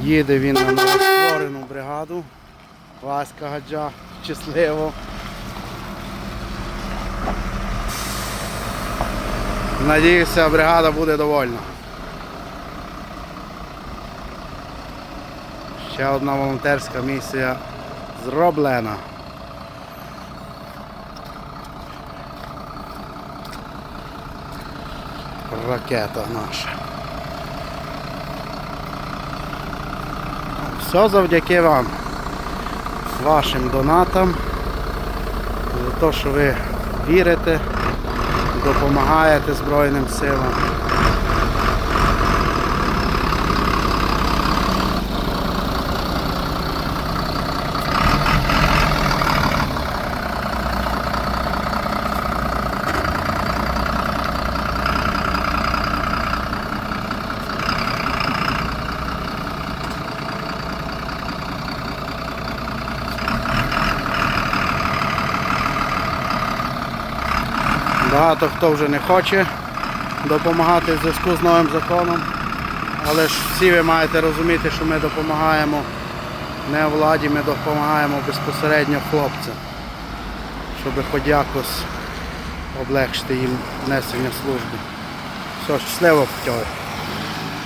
Їде він на новостворену бригаду. Васька Гаджа, щасливо. Надіюся, бригада буде довольна. Ще одна волонтерська місія зроблена. Ракета наша. Все завдяки вам, вашим донатам, за те, що ви вірите, допомагаєте Збройним силам. Багато хто вже не хоче допомагати в зв'язку з новим законом. Але ж всі ви маєте розуміти, що ми допомагаємо не владі, ми допомагаємо безпосередньо хлопцям, щоб хоч якось облегшити їм несення служби. Все, щасливо, путьові.